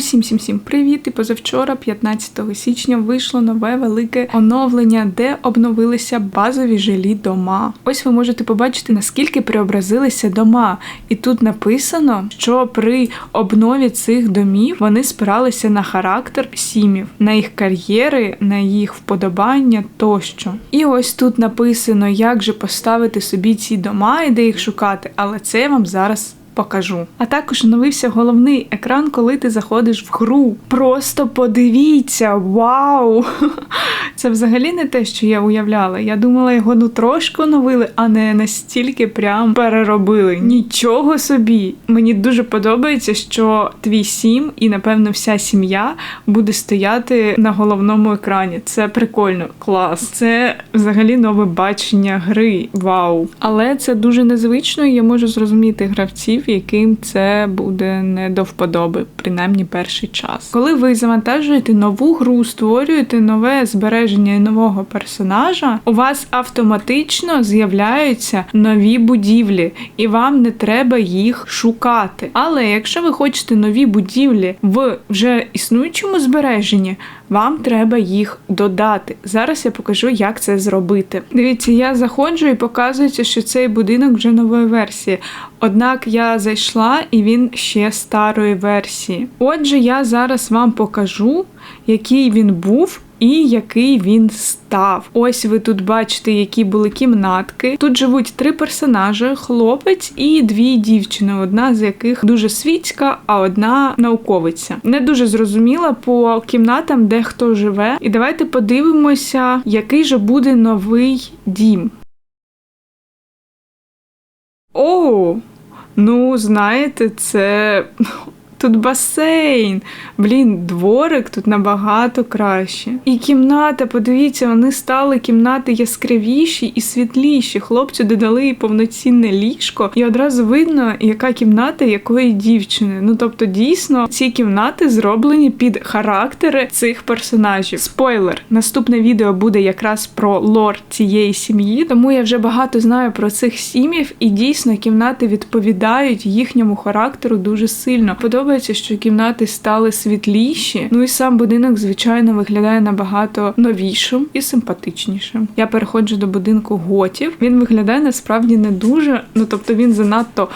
Усім всім всім привіт! І позавчора, 15 січня, вийшло нове велике оновлення, де обновилися базові жилі дома. Ось ви можете побачити, наскільки преобразилися дома. І тут написано, що при обнові цих домів вони спиралися на характер сімів, на їх кар'єри, на їх вподобання тощо. І ось тут написано, як же поставити собі ці дома і де їх шукати, але це я вам зараз покажу. А також оновився головний екран, коли ти заходиш в гру. Просто подивіться, вау! Це взагалі не те, що я уявляла. Я думала, його ну трошки оновили, а не настільки прям переробили. Нічого собі. Мені дуже подобається, що твій сім і, напевно, вся сім'я буде стояти на головному екрані. Це прикольно, клас. Це взагалі нове бачення гри. Вау! Але це дуже незвично, і я можу зрозуміти гравців, яким це буде не до вподоби, принаймні перший час. Коли ви завантажуєте нову гру, створюєте нове збереження нового персонажа, у вас автоматично з'являються нові будівлі, і вам не треба їх шукати. Але якщо ви хочете нові будівлі в вже існуючому збереженні, вам треба їх додати. Зараз я покажу, як це зробити. Дивіться, я заходжу і показується, що цей будинок вже нової версії. Однак я зайшла і він ще старої версії. Отже, я зараз вам покажу, який він був. І який він став. Ось ви тут бачите, які були кімнатки. Тут живуть три персонажі: хлопець і дві дівчини, одна з яких дуже світська, а одна науковиця. Не дуже зрозуміла по кімнатам, де хто живе. І давайте подивимося, який же буде новий дім. О, ну знаєте, це. Тут басейн. Блін, дворик тут набагато краще. І кімната, подивіться, вони стали кімнати яскравіші і світліші. Хлопцю додали повноцінне ліжко, і одразу видно, яка кімната якої дівчини. Ну тобто, дійсно, ці кімнати зроблені під характери цих персонажів. Спойлер, наступне відео буде якраз про лор цієї сім'ї, тому я вже багато знаю про цих сім'їв, і дійсно кімнати відповідають їхньому характеру дуже сильно. Подобається подобається, що кімнати стали світліші. Ну і сам будинок, звичайно, виглядає набагато новішим і симпатичнішим. Я переходжу до будинку готів. Він виглядає насправді не дуже. Ну тобто він занадто.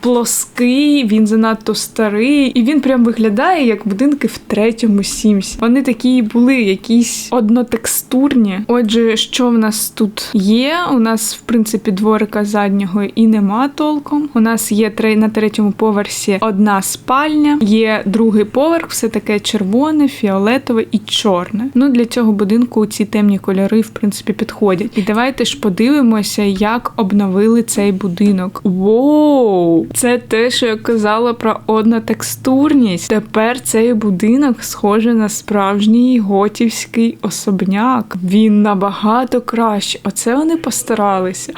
Плоский, він занадто старий, і він прям виглядає як будинки в третьому сімсі. Вони такі були якісь однотекстурні. Отже, що в нас тут є? У нас, в принципі, дворика заднього і нема толком. У нас є на третьому поверсі одна спальня, є другий поверх, все таке червоне, фіолетове і чорне. Ну для цього будинку ці темні кольори, в принципі, підходять. І давайте ж подивимося, як обновили цей будинок. Воу! Це те, що я казала про однотекстурність. Тепер цей будинок схожий на справжній готівський особняк. Він набагато краще. Оце вони постаралися.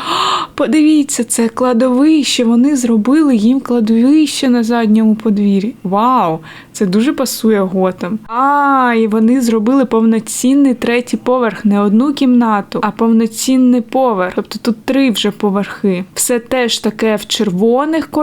Подивіться, це кладовище. Вони зробили їм кладовище на задньому подвір'ї. Вау! Це дуже пасує готам. А, і вони зробили повноцінний третій поверх, не одну кімнату, а повноцінний поверх. Тобто тут три вже поверхи. Все теж таке в червоних кольорах,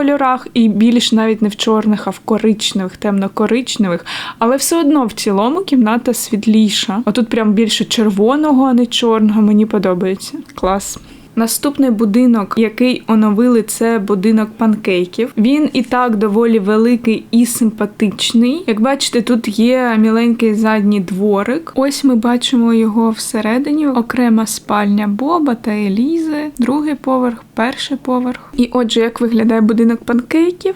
і більш навіть не в чорних, а в коричневих, темно-коричневих. Але все одно в цілому кімната світліша. Отут прям більше червоного, а не чорного. Мені подобається. Клас. Наступний будинок, який оновили, це будинок панкейків. Він і так доволі великий і симпатичний. Як бачите, тут є міленький задній дворик. Ось ми бачимо його всередині. Окрема спальня Боба та Елізи, другий поверх, перший поверх. І отже, як виглядає будинок панкейків?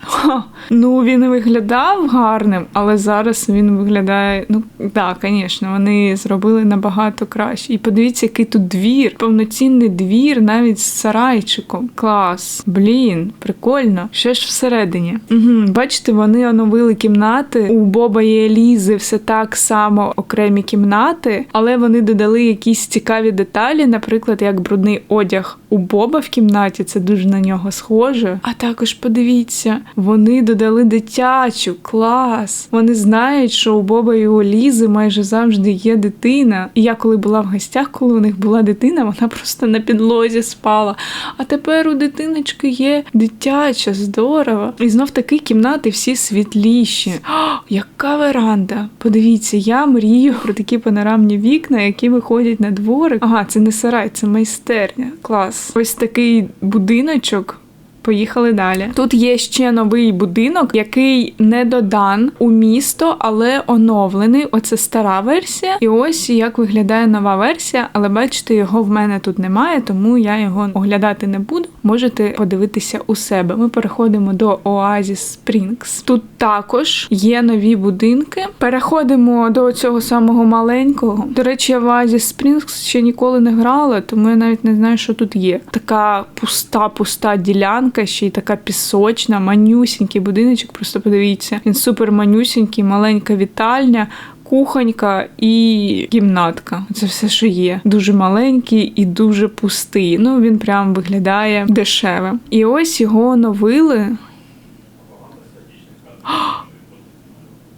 Ха, ну він виглядав гарним, але зараз він виглядає. Ну так, звісно, вони зробили набагато краще. І подивіться, який тут двір, повноцінний двір, навіть з сарайчиком. Клас, блін, прикольно. Що ж всередині? Угу, Бачите, вони оновили кімнати. У Боба і Елізи все так само окремі кімнати, але вони додали якісь цікаві деталі, наприклад, як брудний одяг у Боба в кімнаті, це дуже на нього схоже. А також подивіться. Вони додали дитячу, клас. Вони знають, що у Боба і у Лізи майже завжди є дитина. І я коли була в гостях, коли у них була дитина, вона просто на підлозі спала. А тепер у дитиночки є дитяча, здорово. І знов таки кімнати всі світліші. О, яка веранда! Подивіться, я мрію про такі панорамні вікна, які виходять на дворик. Ага, це не сарай, це майстерня. Клас. Ось такий будиночок. Поїхали далі. Тут є ще новий будинок, який не додан у місто, але оновлений. Оце стара версія. І ось як виглядає нова версія, але бачите, його в мене тут немає, тому я його оглядати не буду. Можете подивитися у себе. Ми переходимо до Oasis Springs. Тут також є нові будинки. Переходимо до цього самого маленького. До речі, в Oasis Springs ще ніколи не грала, тому я навіть не знаю, що тут є. Така пуста, пуста ділянка, ще й така пісочна, манюсінький будиночок. Просто подивіться. Він супер манюсінький, маленька вітальня. Кухонька і кімнатка. Це все, що є. Дуже маленький і дуже пустий. Ну він прям виглядає дешеве. І ось його оновили.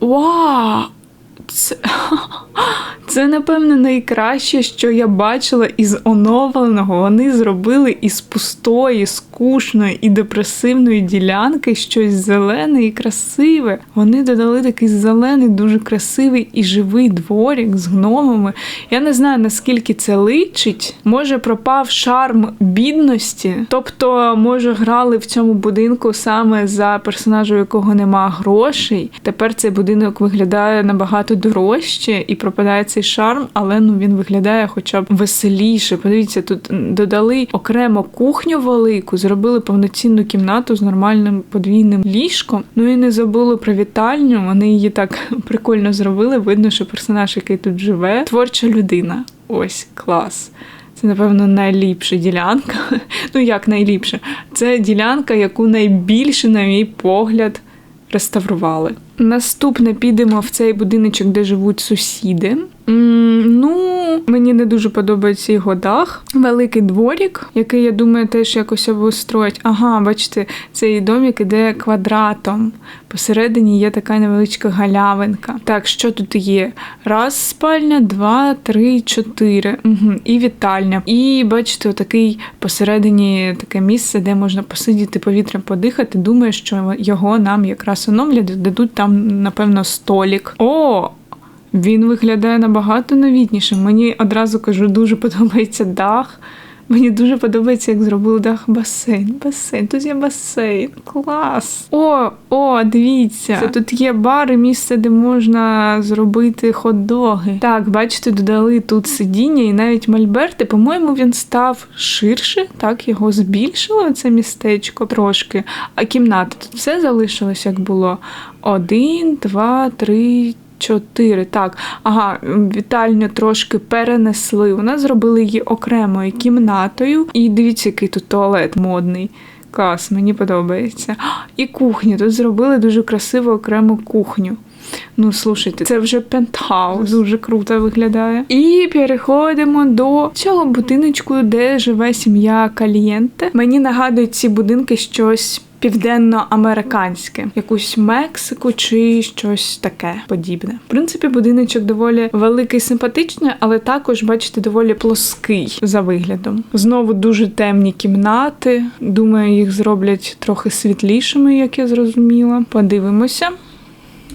Вау! Це, це, напевне, найкраще, що я бачила із оновленого. Вони зробили із пустої, скучної і депресивної ділянки щось зелене і красиве. Вони додали такий зелений, дуже красивий і живий дворік з гномами. Я не знаю, наскільки це личить. Може, пропав шарм бідності. Тобто, може, грали в цьому будинку саме за персонажа, у якого нема грошей. Тепер цей будинок виглядає набагато дорожче і пропадає цей шарм, але ну він виглядає хоча б веселіше. Подивіться, тут додали окремо кухню велику, зробили повноцінну кімнату з нормальним подвійним ліжком. Ну і не забули про вітальню. Вони її так прикольно зробили. Видно, що персонаж, який тут живе, творча людина. Ось клас. Це, напевно, найліпша ділянка. Ну, як найліпша? Це ділянка, яку найбільше, на мій погляд, реставрували. Наступне підемо в цей будиночок, де живуть сусіди. Ну, мені не дуже подобається його дах. Великий дворік, який, я думаю, теж якось обустроять. Ага, бачите, цей домик іде квадратом. Посередині є така невеличка галявинка. Так, що тут є? Раз спальня, два, три, чотири. Угу. І вітальня. І бачите, отакий посередині таке місце, де можна посидіти, повітрям подихати. Думаю, що його нам якраз оновлять, дадуть там, напевно, столік. О! Він виглядає набагато новітніше. Мені одразу кажу, дуже подобається дах. Мені дуже подобається, як зробили дах басейн. Басейн, тут є басейн. Клас. О, о, дивіться. Це тут є бар і місце, де можна зробити хот-доги. Так, бачите, додали тут сидіння і навіть мольберти. По-моєму, він став ширше, так, його збільшило це містечко трошки. А кімната тут все залишилось, як було. Один, два, три. Чотири, так. Ага, вітальню трошки перенесли. Нас зробили її окремою кімнатою. І дивіться, який тут туалет модний. Клас, мені подобається. І кухню. Тут зробили дуже красиву окрему кухню. Ну, слушайте, це вже пентхаус, дуже круто виглядає. І переходимо до цього будиночку, де живе сім'я Калієнте. Мені нагадують ці будинки щось південно-американське, якусь Мексику чи щось таке подібне. В принципі, будиночок доволі великий, симпатичний, але також, бачите, доволі плоский за виглядом. Знову дуже темні кімнати. Думаю, їх зроблять трохи світлішими, як я зрозуміла. Подивимося.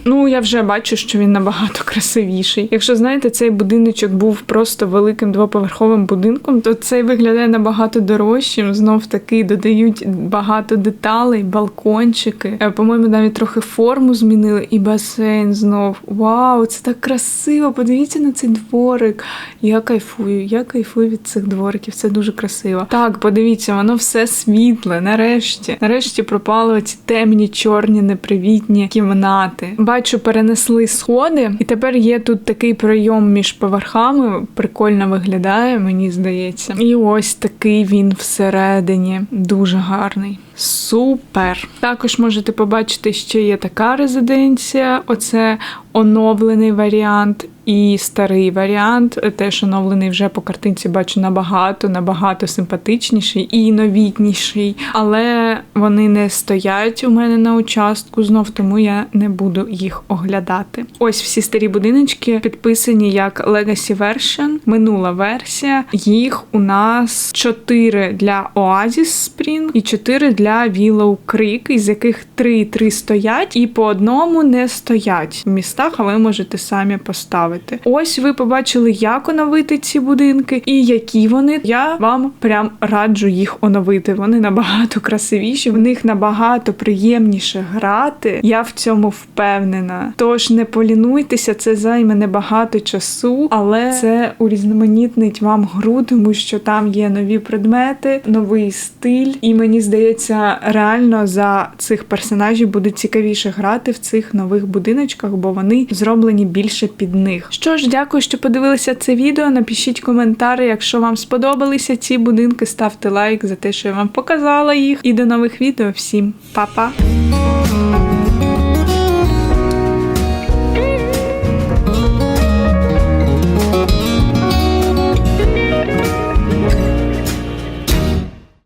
Ну, я вже бачу, що він набагато красивіший. Якщо знаєте, цей будиночок був просто великим двоповерховим будинком, то цей виглядає набагато дорожчим. Знов таки додають багато деталей, балкончики. Е, По-моєму, навіть трохи форму змінили, і басейн знов. Вау, це так красиво! Подивіться на цей дворик. Я кайфую, я кайфую від цих двориків. Це дуже красиво. Так, подивіться, воно все світле. Нарешті, нарешті пропали ці темні, чорні, непривітні кімнати. Бачу, перенесли сходи, і тепер є тут такий прийом між поверхами. Прикольно виглядає, мені здається. І ось такий він всередині, дуже гарний. Супер! Також можете побачити, що є така резиденція. Оце оновлений варіант і старий варіант. Теж оновлений вже по картинці бачу набагато, набагато симпатичніший і новітніший. Але вони не стоять у мене на участку знов, тому я не буду їх оглядати. Ось всі старі будиночки підписані як Legacy Version, минула версія. Їх у нас 4 для Oasis Spring і 4 для Willow Creek, із яких 3 3 стоять, і по одному не стоять в містах, а ви можете самі поставити. Ось ви побачили, як оновити ці будинки і які вони. Я вам прям раджу їх оновити. Вони набагато красивіші, в них набагато приємніше грати. Я в цьому впевнена. Тож не полінуйтеся, це займе небагато часу, але це урізноманітнить вам гру, тому що там є нові предмети, новий стиль, і мені здається, реально за цих персонажів буде цікавіше грати в цих нових будиночках, бо вони зроблені більше під них. Що ж, дякую, що подивилися це відео. Напишіть коментарі, якщо вам сподобалися ці будинки, ставте лайк за те, що я вам показала їх. І до нових відео. Всім па-па!